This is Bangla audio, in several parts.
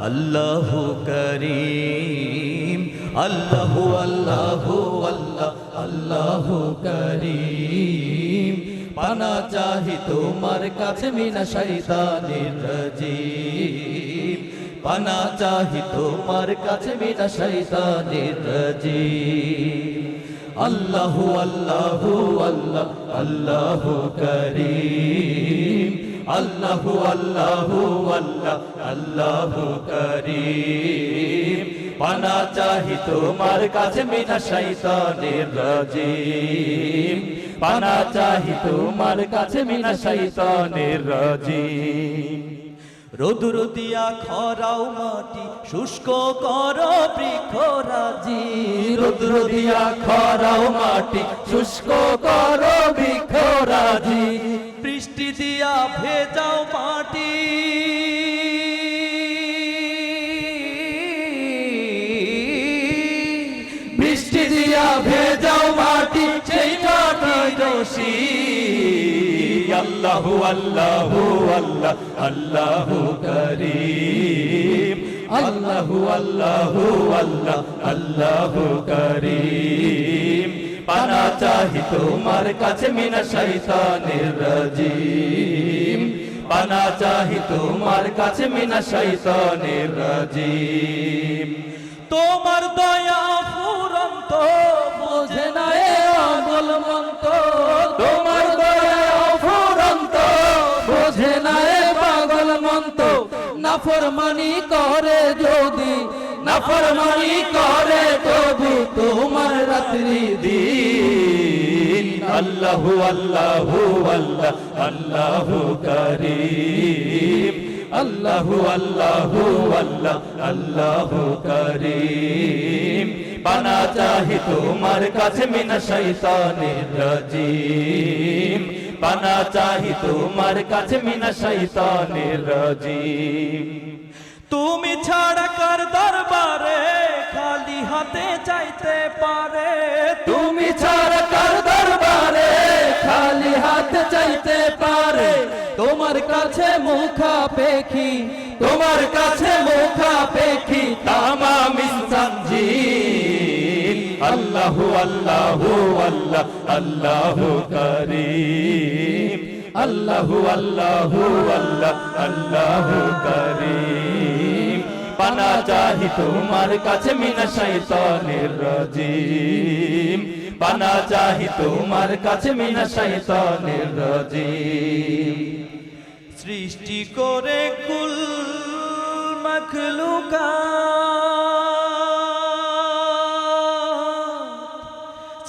আল্লাহ করিম, আল্লাহ আল্লাহ আল্লাহ আল্লাহ করিম। পানা চাহি তোমার কাছে মিনা শৈতানির রাজিম। পানা চাহি তোমার কাছে মিনা শৈতানির রাজিম। আল্লাহু আল্লাহু, আল্লাহ, আল্লাহু করিম। আল্লাহু আল্লাহু, আল্লাহ, আল্লাহু করিম। পানা চাহি তোমার কাছে মিনা শৈতানের রাজিম। পানা চাহি তোমার কাছে মিনা শৈতানের রাজিম। রোদুর দিয়া খরাও মাটি, শুষ্ক কর বৃক্ষরাজি রোদুর দিয়া খরাও মাটি, শুষ্ক কর বৃষ্টি দিয়া ভেজাও মাটি। বৃষ্টি দিয়া ভেজাও মাটি সেই মাটি দোষী। আল্লাহু আল্লাহু, আল্লাহ, আল্লাহু করিম। আল্লাহু আল্লাহু, আল্লাহ, আল্লাহু করিম। চাহি তোমার কাছে মিনা শৈতানের রাজিম। পানা চাহি তোমার কাছে মিনা শৈতানের রাজিম। তোমার দয়া ফুরন্ত, বোঝে না এ অবল মন্ত। তোমার দয়া ফুরন্ত, বোঝে না এ পাগল মন্ত। নাফরমানি করে যদি, নাফরমানি করে তবু তোমার রাত্রি দিন। আল্লাহু আল্লাহু, আল্লাহ, আল্লাহু করিম। আল্লাহু আল্লাহু পানা চাহি তোমার কাছে মিনা শৈতানের রাজিম। পানা চাহি তোমার কাছে মিনা শৈতানের তুমি দরবারে খালি চাইতে পারে। তুমি ছাড়া কার দরবারে খালি হাতে চাইতে পারে? তোমার কাছে মুখা পেখি তোমার কাছে মুখা পেখি তামাম ইনসান জিন। আল্লাহু আল্লাহু, আল্লাহ, আল্লাহু করিম। আল্লাহু আল্লাহু, আল্লাহ, আল্লাহু করিম। পানা চাহি তোমার কাছে মিনা শৈতানের রাজিম। পানা চাহি তোমার কাছে মিনা শৈতানের রাজিম। সৃষ্টি করে কুল মখলুকা।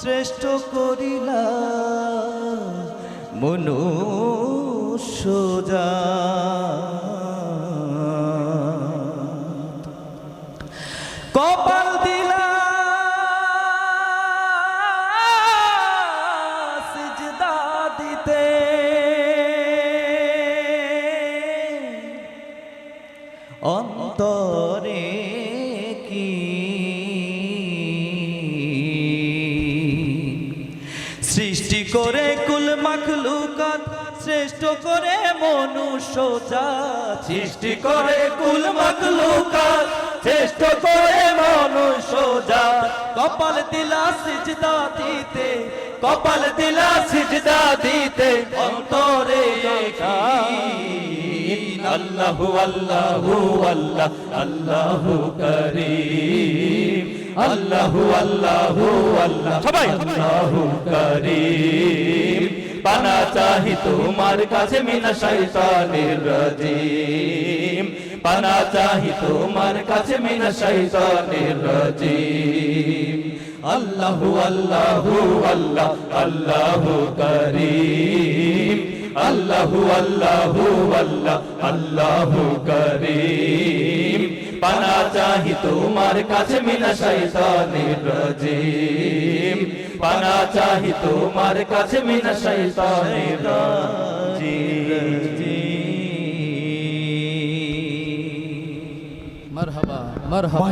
শ্রেষ্ঠ করিলা মনুষ্য কপাল দিলা। দিতে। অন্তরে কি? সৃষ্টি করে কুল মাখলুকাত, শ্রেষ্ঠ করে মনুষ্য সৃষ্টি করে কুল মাখলুকাত, শ্রেষ্ঠ করে জাত কপাল দিলা সিজদা দিতে কপাল দিলা সিজদা দিতে অন্তরে আল্লাহু আল্লাহু আল্লাহ আল্লাহু করিম আল্লাহু আল্লাহু আল্লাহ সবাই। আল্লাহু করিম পানা চাহি তোমার কাছে মিনা শৈতানের রাজিম পানা চাহি তোমার কাছে মিনা শৈতানের রাজিম আল্লাহু আল্লাহু আল্লাহ, আল্লাহু করিম। আল্লাহু আল্লাহু আল্লাহ, আল্লাহু করিম। পানা চাহি তোমার কাছে মিনা শৈতানের রাজিম পানা চাহি তোমার কাছে মিনা শৈতানের রাজিম মারহাবা।